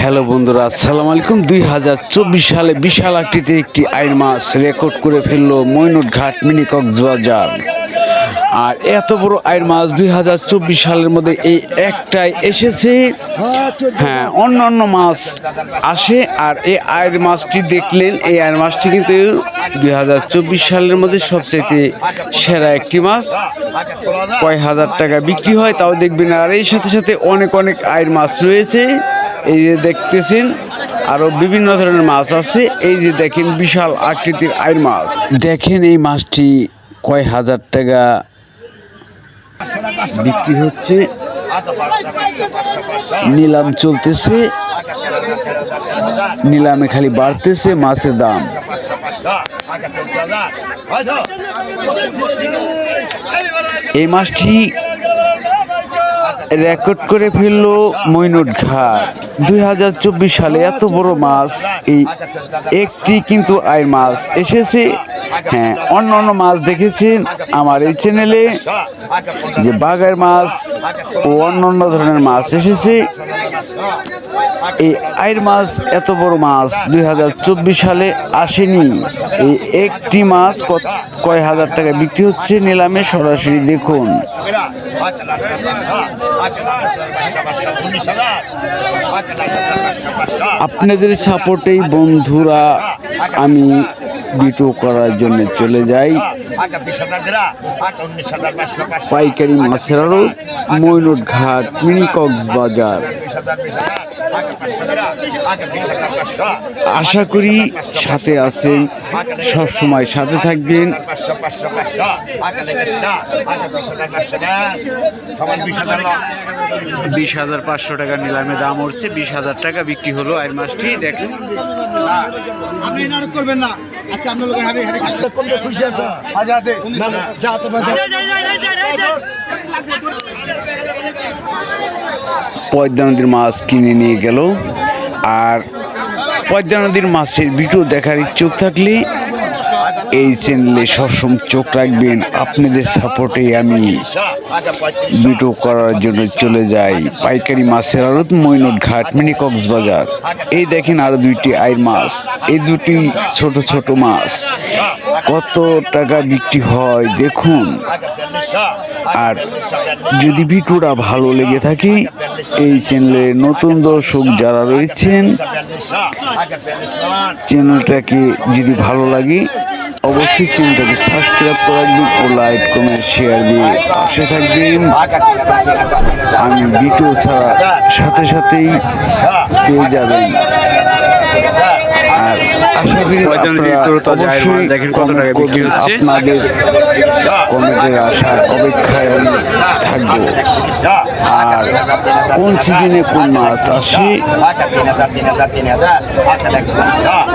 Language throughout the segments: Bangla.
হ্যালো বন্ধুরা, আসসালামু আলাইকুম। দুই হাজার চব্বিশ সালে বিশাল আকৃতির একটি আইন মাছ রেকর্ড করে ফেলল মইনুট ঘাট মিনি কক্সবাজার আর এত বড় আইন মাছ দুই হাজার চব্বিশ সালের মধ্যে এই একটাই এসেছে। হ্যাঁ অন্য অন্য মাছ আসে আর এই আয়ের মাছটি দেখলেন, এই আয়ের মাছটি কিন্তু দুই হাজার চব্বিশ সালের মধ্যে সবচেয়ে সেরা একটি মাছ কয় হাজার টাকা বিক্রি হয় তাও দেখবেন আর এই সাথে সাথে অনেক অনেক আয়ের মাছ রয়েছে। এই যে দেখতেছেন, আরও বিভিন্ন ধরনের মাছ আছে। এই যে দেখেন বিশাল আকৃতির আয়ের মাছ। দেখেন এই মাছটি কয় হাজার টাকা বিক্রি হচ্ছে। নিলাম চলতেছে। নিলামে খালি বাড়তেছে মাছের দাম। এই মাছটি রেকর্ড করে ফেলল মইনুট ঘাট দুই হাজার চব্বিশ সালে এত বড় মাছ, এই একটি কিন্তু আয় মাছ এসেছে। হ্যাঁ অন্য অন্য মাছ দেখেছেন। আমার এই চ্যানেলে যে বাঘের মাছ ও অন্য অন্য ধরনের মাছ এসেছে, এই আয়ের মাছ এত বড় মাছ দুই হাজার চব্বিশ সালে আসেনি। এই একটি মাছ কয় হাজার টাকা বিক্রি হচ্ছে নিলামে সরাসরি দেখুন। আপনাদের সাপোর্টেই বন্ধুরা, আমি ভিডিও করার জন্য চলে যাই। পাইকারি মাছের আড়ত মৈনট ঘাট মিনি কক্সবাজার আশা করি সাথে আছেন সব সময় সাথে থাকবেন। বিশ হাজার পাঁচশো টাকা নিলামে দাম উঠছে বিশ হাজার টাকা বিক্রি হলো আর মাছটি দেখেন। আপনি করবেন না খুশি আছে। পদ্মা নদীর মাছ কিনে নিয়ে গেল। আর পদ্মা নদীর মাছের ভিডিও দেখার ইচ্ছুক থাকলে এই চ্যানেলে সবসময় চোখ রাখবেন। আপনাদের সাপোর্টে আমি ভিডিও করার জন্য চলে যাই। পাইকারি মাছের আড়ত মৈনট ঘাট মিনি কক্সবাজার। এই দেখেন আরও দুইটি আইর মাছ। এই দুটি ছোট ছোট মাছ। কত টাকা বিক্রি হয় দেখুন। আর যদি ভিডিওটা ভালো লেগে থাকে, এই চ্যানেলে নতুন দর্শক যারা রয়েছেন, চ্যানেলটাকে যদি ভালো লাগে, অবশ্যই চ্যানেলটাকে সাবস্ক্রাইব করে রাখবেন ও লাইক, কমেন্ট, শেয়ার দিয়ে পাশে থাকবেন। আমি ভিডিও ছাড়া সাথে সাথেই পেয়ে যাবেন। আর আশা করি অবশ্যই দেখেন কত টাকা বিক্রি হচ্ছে। আপনাদের কমেন্টের আশা অপেক্ষায় আমি থাকব আর কোন সিজনে কোন মাছ আসে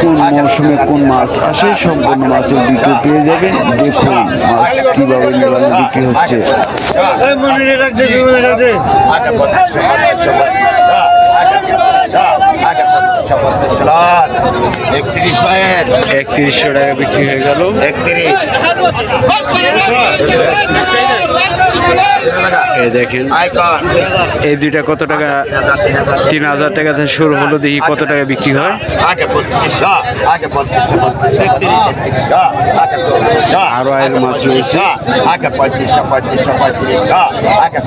কোন মৌসুমে কোন মাছ আসে সম্পূর্ণ মাছের ভিডিও পেয়ে যাবেন দেখুন মাছ কীভাবে নিলামে বিক্রি হচ্ছে একত্রিশশো টাকা বিক্রি হয়ে গেল। একত্রিশ। এই দেখেন এই দুইটা কত টাকা তিন হাজার টাকা থেকে শুরু হলো দেখি কত টাকা বিক্রি হয় আরও আয়ের মাছ রয়েছে। পঁয়ত্রিশশো পঁয়ত্রিশশো পঁয়ত্রিশশো আগে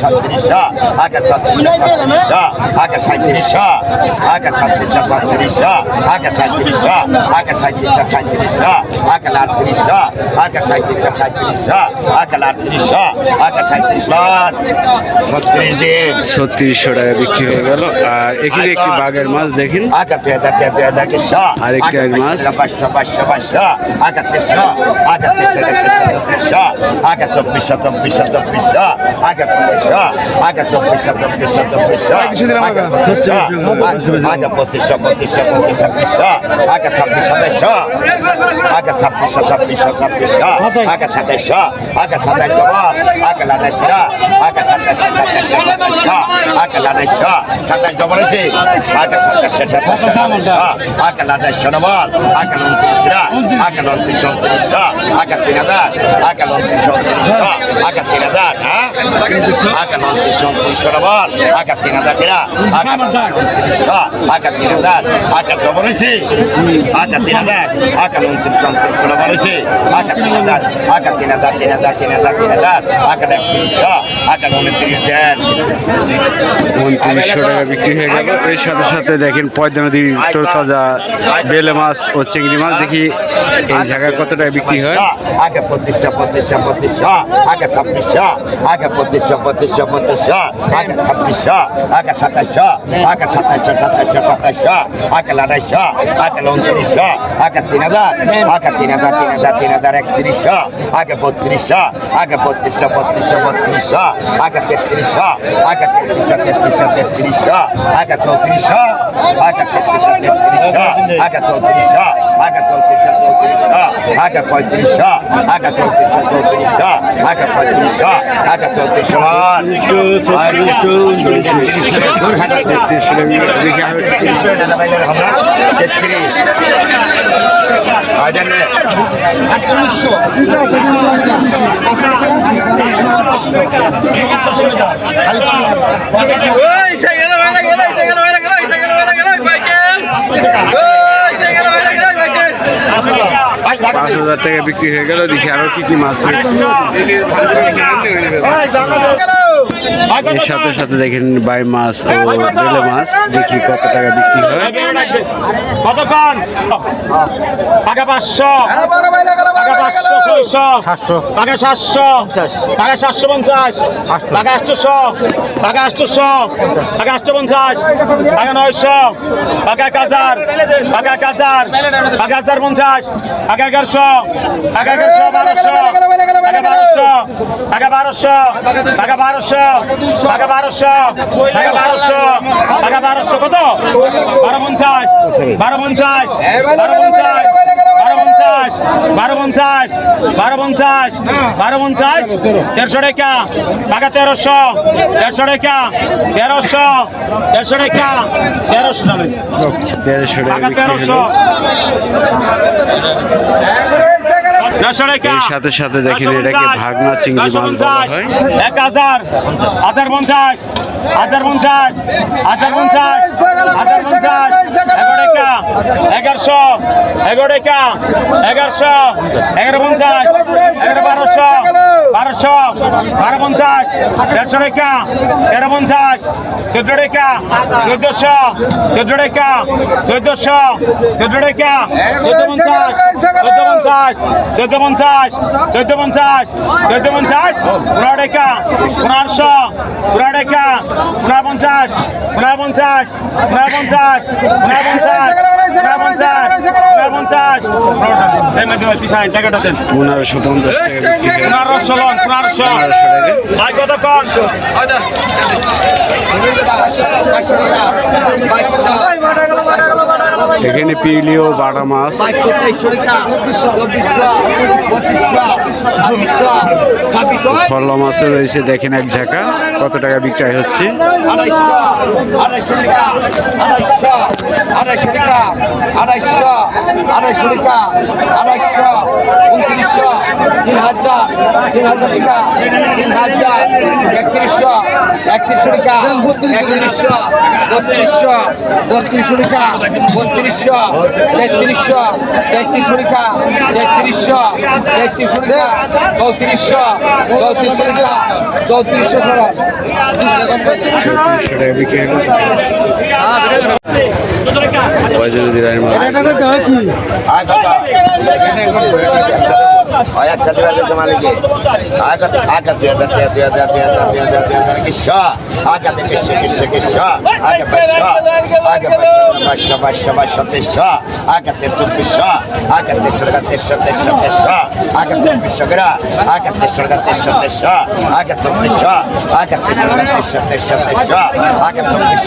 ছত্রিশশো টাকা বিক্রি হয়ে গেল আর এখানে একটি বাঘের মাছ দেখেন হাজার কিসো আরেকটা মাছ। আগে তিনশো আগে তিনশো আগে চব্বিশশো আগে পঁচিশশো আঠাইশশো সাতাশ আগে লাদাইশো সাতাশ ডবল আছে আগে সাতাশশো সাতাশশো সাতাশশো আগে লাদাইশো ডবল আগে উনত্রিশ গ্রা আগে উনত্রিশ উনত্রিশশো আগে তিন হাজার আগে উনত্রিশ উনত্রিশশো আগে তিন হাজার হ্যাঁ আগে উনত্রিশ উনত্রিশশো ডবল আগে তিন হাজার গ্রা আগে উনত্রিশশো আগে তিন হাজার আগে ডবল আছে তিন হাজার আগে উনত্রিশ উনত্রিশশো ডবল আছে আগে তিন উনত্রিশ উনত্রিশশো টাকা বিক্রি হয়ে গেল। এর সাথে সাথে দেখেন পয়দা নদীর তোরতাজা বেলে মাছ ও চিংড়ি মাছ। দেখি এই জায়গায় কত টাকা বিক্রি হয়? আগে পঁচিশশো পঁচিশশো পঁচিশশো, আগে ছাব্বিশশো, আগে পঁচিশশো পঁচিশশো পঁচিশশো, আগে ছাব্বিশশো, আগে সাতাশশো আগে সাতাশশো সাতাশশো সাতাশশো, আগে আড়াইশো, আগে উনত্রিশশো, আগে তিন হাজার, আগে তিন হাজার তিন হাজার তিন হাজার একত্রিশশো, আগে বত্রিশশো আগে বত্রিশশো বত্রিশশো বত্রিশশো আগে তেত্রিশশো আগে তেত্রিশশো তেত্রিশশো তেত্রিশশো আগে চৌত্রিশশো আগে তেত্রিশশো তেত্রিশশো আগে চৌত্রিশশো আগে চৌত্রিশশো আগে পঁয়ত্রিশশো আগে চৌত্রিশশো চৌত্রিশশো আগে পঁয়ত্রিশশো আগে চৌত্রিশশো তেত্রিশ হাজার পাঁচ হাজার টাকা বিক্রি হয়ে গেল দেখি আরও কি কি মাছ রয়েছে। এর সাথে সাথে দেখেন বাই মাছ ও বেলে মাছ দেখি কত টাকা বিক্রি হয়। কতক্ষণ? টাকা পাঁচশো। টাকা পাঁচশো ছয়শো। সাতশো। টাকা সাতশো। টাকা সাতশো পঞ্চাশ। টাকা আটশোশো টাকা আটশোশো টাকা আটশো পঞ্চাশ। টাকা নয়শো। টাকা এক হাজার। টাকা এক হাজার। টাকা হাজার পঞ্চাশ। টাকা এগারোশো। টাকা এগারোশো বারোশো। টাকা বারোশো টাকা বারোশো টাকা বারোশো টাকা বারোশো টাকা বারোশো কত বারো পঞ্চাশ বারো পঞ্চাশ বারো পঞ্চাশ বারো পঞ্চাশ বারো পঞ্চাশ বারো পঞ্চাশ বারো পঞ্চাশ দেড়শো টাকা টাকা তেরোশো দেড়শো টাকা তেরোশো দেড়শো টাকা তেরোশো টাকা তেরোশো টাকা তেরোশো এর সাথে সাথে দেখেন এটাকে ভাগনা চিংড়ি মাছ বলা হয়। এক হাজার হাজার পঞ্চাশ হাজার পঞ্চাশ হাজার পঞ্চাশ হাজার পঞ্চাশ এগারোশো এগারো টাকা এগারোশো এগারো পঞ্চাশ এগারো বারোশো বারোশো, বারো পঞ্চাশ, দেড়শো টাকা তেরো পঞ্চাশ, চোদ্দ টাকা চোদ্দশো, চোদ্দ টাকা চোদ্দশো, চোদ্দ টাকা চোদ্দ পঞ্চাশ চোদ্দ পঞ্চাশ চোদ্দ পঞ্চাশ চোদ্দ পঞ্চাশ চোদ্দ পঞ্চাশ, পনেরো টাকা পনেরোশো, পনেরো টাকা পনেরো পঞ্চাশ পনেরো পঞ্চাশ পনেরো পঞ্চাশ পনেরো পঞ্চাশ পঞ্চাশ পনেরোশো পঞ্চাশ পনেরোশো পনেরোশো ভাই কত এখানে পিলিও বাটা মাছ ফল মাছও রয়েছে দেখেন এক ঝাঁকা কত টাকা বিক্রয় হচ্ছে আড়াইশো টাকা আড়াইশো আড়াইশো টাকা আড়াইশো আড়াইশো টাকা আড়াইশো উনত্রিশশো তিন হাজার তিন হাজার টাকা তিন হাজার একত্রিশশো একত্রিশশো টাকা একত্রিশশো বত্রিশশো বত্রিশশো টাকা বত্রিশশো তেত্রিশশো তেত্রিশশো টাকা তেত্রিশশো তেত্রিশশো টাকা চৌত্রিশশো চৌত্রিশশো টাকা বিক্রি হলো পয়সা আয় একটা দুই হাজার কাকা আয় কাকা দুই হাজার দুই হাজার দুই হাজার দুই হাজার দুই হাজার দুই হাজার কিস্য আয় কাকা কিস্য কিস্য কিস্য আয় কাকা বাইশ আয় কাকা বাইশ বাইশ বাইশ তেইশ আয় কাকা তেইশ চব্বিশ আয় কাকা তেইশ টাকা তেইশ তেইশ তেইশ আয় কাকা চব্বিশ গরা আয় কাকা তেইশ টাকা তেইশ তেইশ আয় কাকা চব্বিশ আয় কাকা তেইশ টাকা তেইশ তেইশ তেইশ আয় কাকা চব্বিশ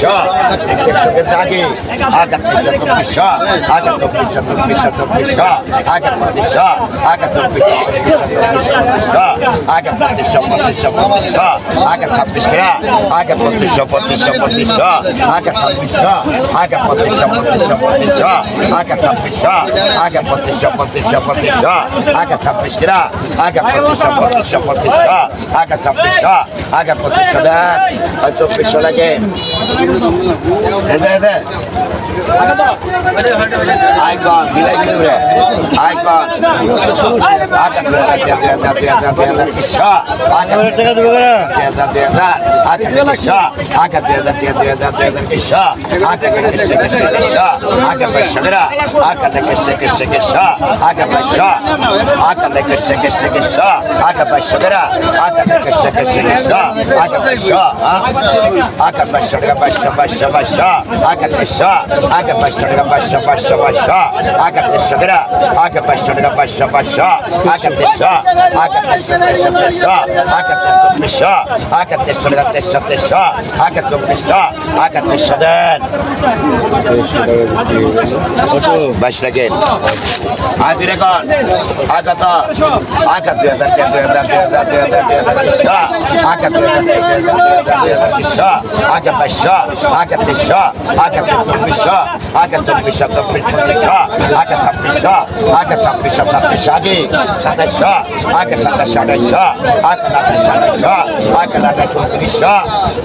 তেইশ কেটে আগে আয় কাকা তেইশ চব্বিশ আয় কাকা চব্বিশ চব্বিশ চব্বিশ আয় কাকা পঁচিশ আয় কাকা চব্বিশ আগে পঁচিশশো পঁচিশশো পঁচিশশো আগে ছাব্বিশশো আগে পঁচিশশো পঁচিশশো পঁচিশশো আগে ছাব্বিশশো আগে পঁচিশশো পঁচিশশো পঁচিশশো আগে ছাব্বিশশো আগে পঁচিশশো পঁচিশশো পঁচিশশো আগে ছাব্বিশশো আগে পঁচিশশো পঁচিশশো পঁচিশশো আগে ছাব্বিশশো আগে পঁচিশশো আর চব্বিশশো লাগে আইকন দিলাই আইকন আগে দুই হাজার দুই হাজার দুই হাজার দুই হাজার কিসা বাইশ সেকেন্ড আজ দুই রেকর্ড আগে তো আগে দুই হাজার দুই হাজার দুই হাজার দুই হাজার দুই হাজার আগে দুই হাজার দুই হাজার দুই হাজার আগে বাইশশো আগে তেইশশো আগে চব্বিশশো আগে চব্বিশশো চব্বিশ পঁচিশশো আগে ছাব্বিশশো আগে ছাব্বিশশো ছাব্বিশ আগে সাতাইশশো, আগে সাতাশ আঠাইশশো আগে আঠাশ আঠাইশশো আগে আঠাশ উনত্রিশশো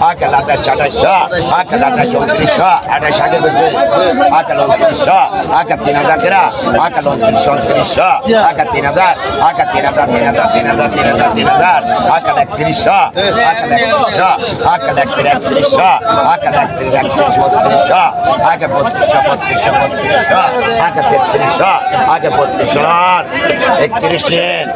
আগে আঠাশ আঠাইশশো আগে আঠাশ উনত্রিশশো আঠাশ আগে বলছে আগে উনত্রিশশো আগে তিন হাজার তেরা আগে উনত্রিশশো উনত্রিশশো আগে তিন হাজার আগে তিন হাজার তিন হাজার তিন হাজার তিন হাজার তিন হাজার আগে একত্রিশশো আগে একত্রিশশো, আগে একত্রিশ, একত্রিশশো, আগে একত্রিশ একত্রিশ, বত্রিশশো, আগে বত্রিশশো বত্রিশশো বত্রিশশো, আগে তেত্রিশশো, আগে বত্রিশশো, একত্রিশ নিন